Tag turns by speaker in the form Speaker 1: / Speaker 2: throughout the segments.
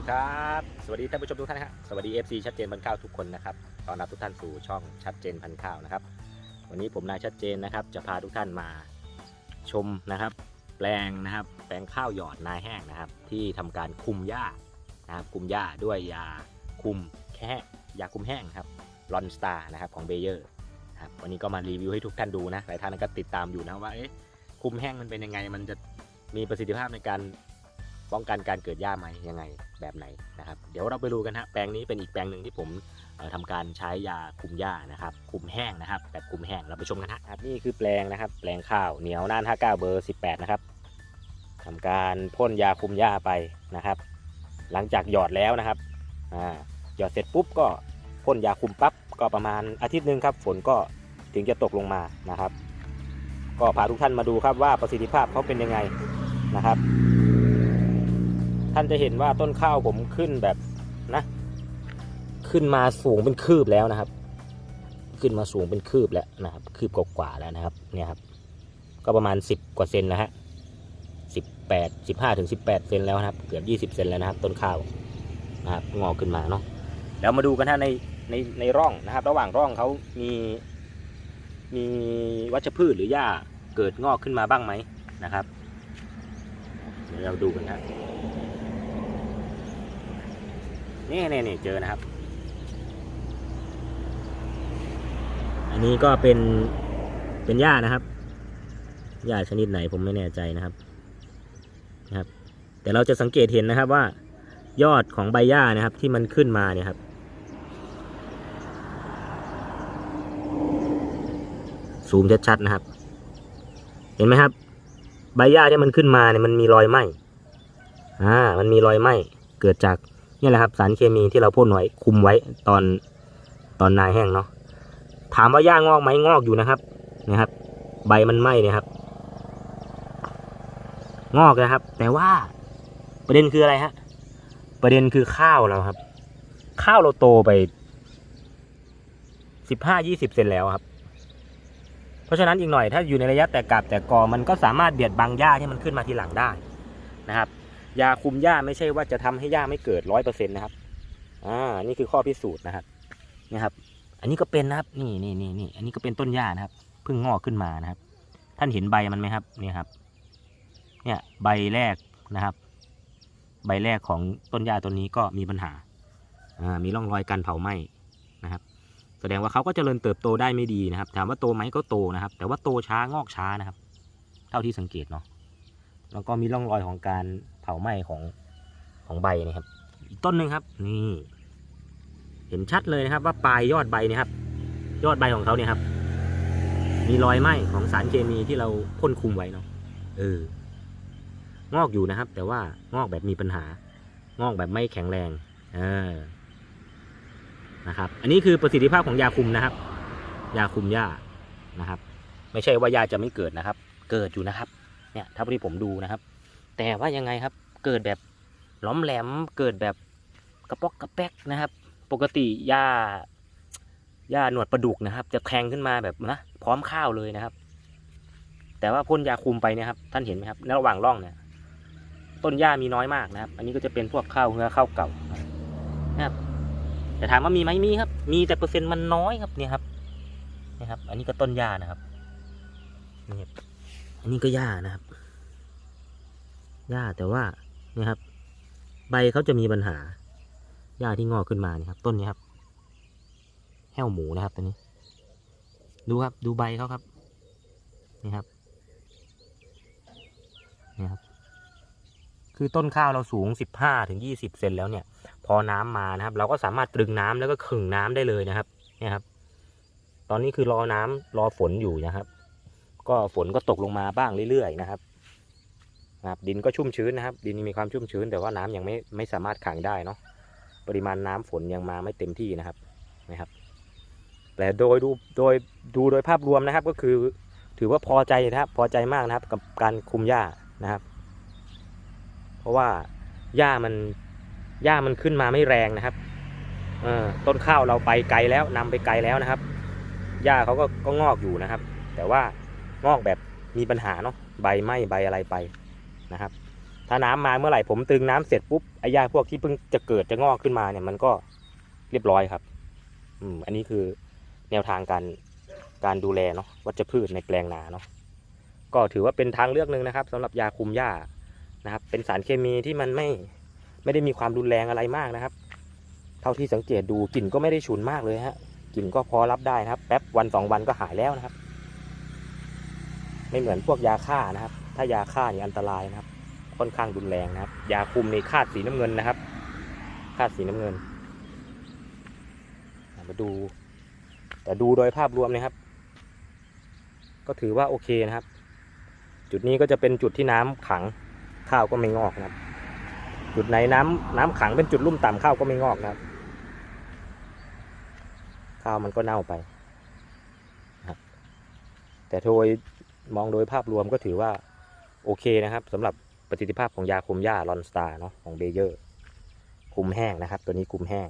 Speaker 1: ดีครับ สวัสดีท่านผู้ชมทุกท่านนะครับสวัสดี FC ชัดเจนพันข้าวทุกคนนะครับตอนรับทุกท่านสู่ช่องชัดเจนพันข้าวนะครับ วันนี้ผมนายชัดเจนนะครับ จะพาทุกท่านมาชมนะครับ แปลงนะครับ แปลงข้าวหยอดนาแห้งนะครับ ที่ทำการคุมหญ้านะครับ คุมหญ้าด้วยยาคุมแค่ยาคุมแห้งครับลอนสตาร์นะครับของเบเยอร์ครับวันนี้ก็มารีวิวให้ทุกท่านดูนะหลายท่านก็ติดตามอยู่นะว่าเอ๊ะคุมแห้งมันเป็นยังไงมันจะมีประสิทธิภาพในการ ป้องกันการเกิดหญ้าไหมยังไงแบบไหนนะครับ เดี๋ยวเราไปดูกันฮะแปลงนี้เป็นอีกแปลงหนึ่งที่ผมเอ่อทำการใช้ยาคุมหญ้านะครับ คุมแห้งนะครับแบบคุมแห้งเราไปชมกันฮะครับนี่คือแปลงนะครับ แปลงข้าวเหนียวน่าน59เบอร์18นะครับทำการพ่นยาคุมหญ้าไปนะครับ หลังจากหยอดแล้วนะครับอ่าหยอดเสร็จปุ๊บก็พ่นยาคุมปั๊บก็ประมาณอาทิตย์หนึ่งครับ ฝนก็ถึงจะตกลงมานะครับ ก็พาทุกท่านมาดูครับว่าประสิทธิภาพเขาเป็นยังไงนะครับ ท่านจะเห็นว่าต้นข้าวผมขึ้นแบบนะ ขึ้นมาสูงเป็นคืบแล้วนะครับ ขึ้นมาสูงเป็นคืบแล้วนะครับ คืบกว่าแล้วนะครับ เนี่ยครับ ก็ประมาณ 10 กว่าเซนนะฮะ18 15ถึง18เซนแล้วนะครับ เกือบ20เซนแล้วนะครับ ต้นข้าวนะครับงอกขึ้นมาเนาะแล้วมาดูกันฮะในในในร่องนะครับ ระหว่างร่องเขามีมีวัชพืชหรือหญ้าเกิดงอกขึ้นมาบ้างไหมนะครับ เดี๋ยวเราดูกันฮะ นี่นี่นี่เจอนะครับ อันนี้ก็เป็นเป็นหญ้านะครับหญ้าชนิดไหนผมไม่แน่ใจนะครับนะครับ แต่เราจะสังเกตเห็นนะครับว่า ยอดของใบหญ้านะครับ ที่มันขึ้นมาเนี่ยครับซูมชัดๆนะครับ เห็นไหมครับ ใบหญ้าที่มันขึ้นมาเนี่ยมันมีรอยไหมอ่า มันมีรอยไหมเกิดจาก นี่แหละครับ สารเคมีที่เราพ่นไว้คุมไว้ตอนตอนนายแห้งเนาะถามว่าหญ้างอกไหมงอกอยู่นะครับนะครับ ใบมันไหม้เนี่ยครับ งอกนะครับ แต่ว่าประเด็นคืออะไรฮะประเด็นคือข้าวเราครับ ข้าวเราโตไปสิบห้ายี่สิบเซนแล้วครับ เพราะฉะนั้นอีกหน่อยถ้าอยู่ในระยะแตกกาบแตกกอมันก็สามารถเบียดบังหญ้าที่มันขึ้นมาทีหลังได้นะครับ ยาคุมหญ้าไม่ใช่ว่าจะทำให้หญ้าไม่เกิดร้อยเปอร์เซ็นต์นะครับ อ่า นี่คือข้อพิสูจน์นะครับนี่ครับ อันนี้ก็เป็นนะครับ นี่นี่นี่นี่อันนี้ก็เป็นต้นหญ้านะครับ เพิ่งงอกขึ้นมานะครับ ท่านเห็นใบมันไหมครับ นี่ครับ เนี่ยใบแรกนะครับ ใบแรกของต้นหญ้าต้นนี้ก็มีปัญหา อ่า มีร่องรอยการเผาไหม้นะครับ แสดงว่าเขาก็เจริญเติบโตได้ไม่ดีนะครับ ถามว่าโตไหมก็โตนะครับ แต่ว่าโตช้างอกช้านะครับ เท่าที่สังเกตเนาะ แล้วก็มีร่องรอยของการเผาไหม้ของของใบนะครับ อีกต้นหนึ่งครับ นี่ เห็นชัดเลยนะครับ ว่าปลายยอดใบเนี่ยครับ ยอดใบของเขาเนี่ยครับ มีรอยไหม้ของสารเคมีที่เราพ่นคุมไว้เนาะเอองอกอยู่นะครับ แต่ว่างอกแบบมีปัญหา งอกแบบไม่แข็งแรงเออนะครับ อันนี้คือประสิทธิภาพของยาคุมนะครับ ยาคุมหญ้านะครับ ไม่ใช่ว่าหญ้าจะไม่เกิดนะครับ เกิดอยู่นะครับ เนี่ยถ้าที่ผมดูนะครับ แต่ว่ายังไงครับ เกิดแบบหล้อมแหลม เกิดแบบกระปอกกระแป๊กนะครับ ปกติหญ้าหญ้าหนวดประดุกนะครับ จะแทงขึ้นมาแบบนะพร้อมข้าวเลยนะครับ แต่ว่าพ่นยาคุมไปเนะครับ ท่านเห็นไหมครับในระหว่างร่องเนี่ย ต้นหญ้ามีน้อยมากนะครับ อันนี้ก็จะเป็นพวกข้าวเหือข้าวเก่านะครับแต่ถามว่ามีไหมมีครับ มีแต่เปอร์เซ็นต์มันน้อยครับเนี่ยครับนี่ครับ อันนี้ก็ต้นหญ้านะครับนี่อันนี้ก็หญ้านะครับ หญ้าแต่ว่านี่ครับ ใบเขาจะมีปัญหาหญ้าที่งอกขึ้นมาเนี่ยครับ ต้นนี้ครับ แห้วหมูนะครับตัวนี้ ดูครับ ดูใบเขาครับ นี่ครับนี่ครับ คือต้นข้าวเราสูงสิบห้าถึงยี่สิบเซนแล้วเนี่ย พอน้ำมานะครับ เราก็สามารถตรึงน้ำแล้วก็ขึงน้ำได้เลยนะครับ เนี่ยครับ ตอนนี้คือรอน้ำรอฝนอยู่นะครับ ก็ฝนก็ตกลงมาบ้างเรื่อยๆนะครับ นะครับดินก็ชุ่มชื้นนะครับ ดินมีความชุ่มชื้น แต่ว่าน้ำยังไม่ไม่สามารถขังได้เนาะปริมาณน้ำฝนยังมาไม่เต็มที่นะครับนะครับแต่โดยดูโดยดูโดยภาพรวมนะครับก็คือถือว่าพอใจนะครับ พอใจมากนะครับกับการคุมหญ้านะครับ เพราะว่าหญ้ามันหญ้ามันขึ้นมาไม่แรงนะครับเออต้นข้าวเราไปไกลแล้วนำไปไกลแล้วนะครับหญ้าเขาก็ก็งอกอยู่นะครับ แต่ว่างอกแบบมีปัญหาเนาะใบไหม้ใบอะไรไป นะครับ ถ้าน้ำมาเมื่อไหร่ผมตึงน้ำเสร็จปุ๊บไอ้หญ้าพวกที่เพิ่งจะเกิดจะงอกขึ้นมาเนี่ยมันก็เรียบร้อยครับ อืม อันนี้คือแนวทางการการดูแลเนาะวัชพืชในแปลงนาเนาะก็ถือว่าเป็นทางเลือกหนึ่งนะครับสำหรับยาคุมหญ้านะครับ เป็นสารเคมีที่มันไม่ไม่ได้มีความรุนแรงอะไรมากนะครับ เท่าที่สังเกตดูกลิ่นก็ไม่ได้ฉุนมากเลยฮะกลิ่นก็พอรับได้นะครับ แป๊บวันสองวันก็หายแล้วนะครับ ไม่เหมือนพวกยาฆ่านะครับ ถ้ายาฆ่านี่อันตรายนะครับ ค่อนข้างรุนแรงนะครับ ยาคุมในคาดสีน้ำเงินนะครับ คาดสีน้ำเงิน มาดู แต่ดูโดยภาพรวมนะครับ ก็ถือว่าโอเคนะครับ จุดนี้ก็จะเป็นจุดที่น้ำขังข้าวก็ไม่งอกนะครับ จุดไหนน้ำน้ำขังเป็นจุดลุ่มต่ำข้าวก็ไม่งอกนะครับ ข้าวมันก็เน่าไปแต่โดยมองโดยภาพรวมก็ถือว่า โอเคนะครับสำหรับประสิทธิภาพของยาคุมหญ้าลอนสตาร์เนาะของเบเยอร์คุมแห้งนะครับ ตัวนี้คุมแห้ง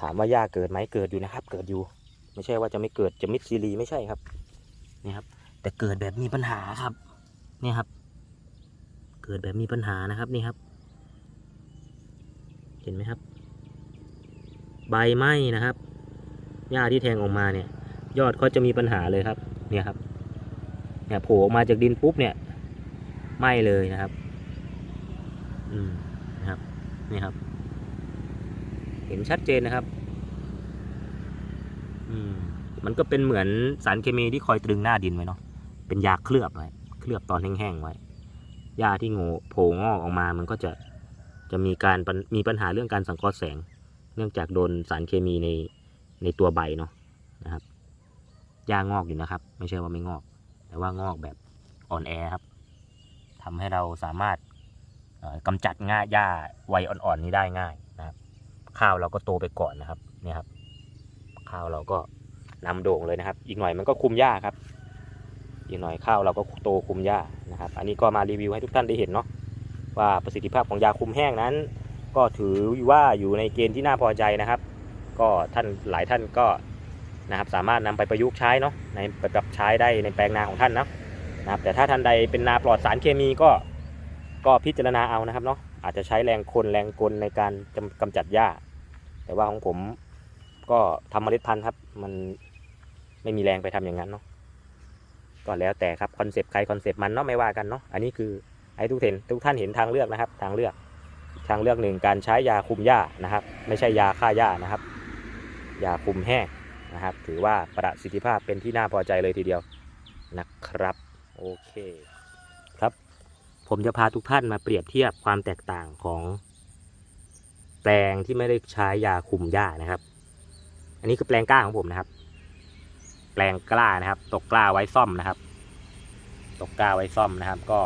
Speaker 1: ถามว่าหญ้าเกิดไหมเกิดอยู่นะครับ เกิดอยู่ ไม่ใช่ว่าจะไม่เกิดจะมิดซีรีไม่ใช่ครับนี่ครับ แต่เกิดแบบมีปัญหาครับเนี่ยครับ เกิดแบบมีปัญหานะครับนี่ครับ เห็นไหมครับ ใบไหม้นะครับหญ้าที่แทงออกมาเนี่ย ยอดเขาจะมีปัญหาเลยครับ เนี่ยครับ เนี่ยโผล่ออกมาจากดินปุ๊บเนี่ยไหม้เลยนะครับ อืมนะครับนี่ครับ เห็นชัดเจนนะครับ อืมมันก็เป็นเหมือนสารเคมีที่คอยตรึงหน้าดินไว้เนาะเป็นยาเคลือบไว้เคลือบตอนแห้งๆไว้หญ้าที่โง่โผล่งอกออกมา มันก็จะจะมีการมีปัญหาเรื่องการสังเคราะห์แสง เนื่องจากโดนสารเคมีในในตัวใบเนาะนะครับหญ้างอกอยู่นะครับ ไม่ใช่ว่าไม่งอก แต่ว่างอกแบบอ่อนแอครับทำให้เราสามารถเอ่อกำจัดง่าหญ้าวัยอ่อนๆนี้ได้ง่ายนะครับข้าวเราก็โตไปก่อนนะครับเนี่ยครับ ข้าวเราก็นำโด่งเลยนะครับ อีกหน่อยมันก็คุมหญ้าครับ อีกหน่อยข้าวเราก็โตคุมหญ้านะครับ อันนี้ก็มารีวิวให้ทุกท่านได้เห็นเนาะว่าประสิทธิภาพของยาคุมแห้งนั้น ก็ถือว่าอยู่ในเกณฑ์ที่น่าพอใจนะครับ ก็ท่านหลายท่านก็ นะครับสามารถนำไปประยุกต์ใช้เนาะในไปปรับใช้ได้ในแปลงนาของท่านนะนะครับแต่ถ้าท่านใดเป็นนาปลอดสารเคมีก็ก็พิจารณาเอานะครับเนาะอาจจะใช้แรงคนแรงกลในการกำกำจัดหญ้า แต่ว่าของผมก็ทำเมล็ดพันธุ์ครับมันไม่มีแรงไปทำอย่างนั้นเนาะก็แล้วแต่ครับคอนเซปต์ใครคอนเซปต์มันเนาะไม่ว่ากันเนาะอันนี้คือให้ทุกท่านทุกท่านเห็นทางเลือกนะครับ ทางเลือกทางเลือกหนึ่งการใช้ยาคุมหญ้านะครับ ไม่ใช่ยาฆ่าหญ้านะครับยาคุมแห้ง นะครับ ถือว่าประสิทธิภาพเป็นที่น่าพอใจเลยทีเดียวนะครับ โอเคครับ ผมจะพาทุกท่านมาเปรียบเทียบความแตกต่างของ แปลงที่ไม่ได้ใช้ยาคุมหญ้านะครับ อันนี้คือแปลงกล้าของผมนะครับ แปลงกล้านะครับ ตกกล้าไว้ซ่อมนะครับ ตกกล้าไว้ซ่อมนะครับ ก็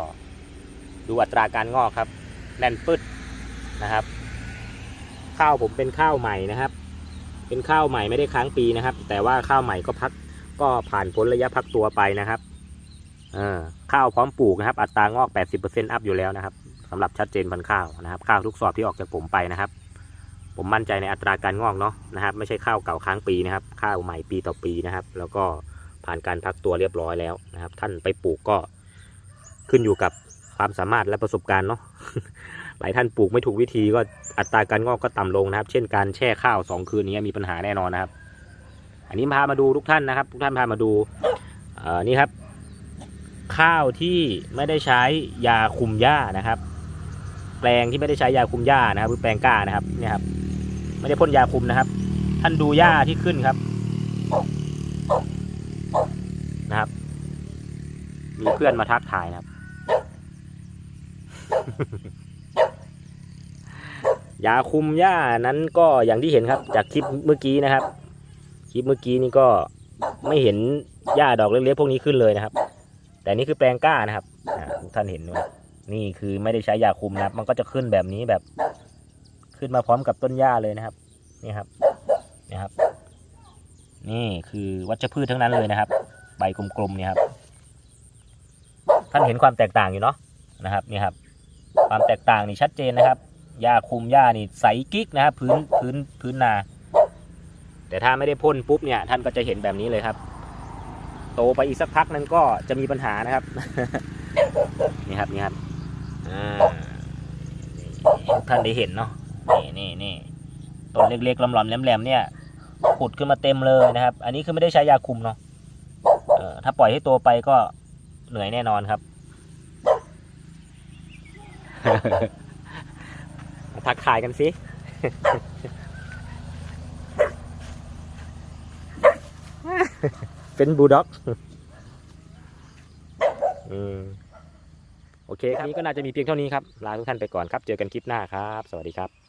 Speaker 1: ดูอัตราการงอกครับ แน่นปึ๊ดนะครับ ข้าวผมเป็นข้าวใหม่นะครับ เป็นข้าวใหม่ไม่ได้ค้างปีนะครับ แต่ว่าข้าวใหม่ก็พักก็ผ่านพ้นระยะพักตัวไปนะครับข้าวพร้อมปลูกนะครับ อัตรางอก 80%อัพอยู่แล้วนะครับสำหรับชัดเจนพันข้าวนะครับข้าวทุกสอบที่ออกจากผมไปนะครับ ผมมั่นใจในอัตราการงอกเนาะนะครับ ไม่ใช่ข้าวเก่าค้างปีนะครับ ข้าวใหม่ปีต่อปีนะครับ แล้วก็ผ่านการพักตัวเรียบร้อยแล้วนะครับ ท่านไปปลูกก็ขึ้นอยู่กับความสามารถและประสบการณ์เนาะ หลายท่านปลูกไม่ถูกวิธีก็อัตราการงอกก็ต่ำลงนะครับ เช่นการแช่ข้าวสองคืนนี้มีปัญหาแน่นอนนะครับ อันนี้พามาดูทุกท่านนะครับ ทุกท่านพามาดูนี่ครับ ข้าวที่ไม่ได้ใช้ยาคุมหญ้านะครับ แปลงที่ไม่ได้ใช้ยาคุมหญ้านะครับคือแปลงก้านะครับเนี่ยครับ ไม่ได้พ่นยาคุมนะครับ ท่านดูหญ้าที่ขึ้นครับนะครับ มีเพื่อนมาทักทายนะครับ ยาคุมหญ้านั้นก็อย่างที่เห็นครับ จากคลิปเมื่อกี้นะครับ คลิปเมื่อกี้นี่ก็ไม่เห็นหญ้าดอกเล็กๆพวกนี้ขึ้นเลยนะครับ แต่นี่คือแปลงก้านะครับทุกท่านเห็นไหมนี่คือไม่ได้ใช้ยาคุมนะครับ มันก็จะขึ้นแบบนี้แบบขึ้นมาพร้อมกับต้นหญ้าเลยนะครับ นี่ครับนี่ครับ นี่คือวัชพืชทั้งนั้นเลยนะครับ ใบกลมๆเนี่ยครับ ท่านเห็นความแตกต่างอยู่เนาะนะครับนี่ครับ ความแตกต่างนี่ชัดเจนนะครับ หญ้าคุมหญ้านี่ใสกิ๊กนะครับพื้นพื้นพื้นนา แต่ถ้าไม่ได้พ่นปุ๊บเนี่ยท่านก็จะเห็นแบบนี้เลยครับ โตไปอีกสักพักนั้นก็จะมีปัญหานะครับ นี่ครับนี่ครับทุกท่านได้เห็นเนาะนี่นี่นี่ต้นเล็กๆลำๆแหลมๆเนี่ยผุดขึ้นมาเต็มเลยนะครับ อันนี้คือไม่ได้ใช้ยาคุมเนาะถ้าปล่อยให้โตไปก็เหนื่อยแน่นอนครับ ทักทายกันสิ เป็นบูลด็อกอืมโอเคครับนี้ก็น่าจะมีเพียงเท่านี้ครับ ลาทุกท่านไปก่อนครับ เจอกันคลิปหน้าครับ สวัสดีครับ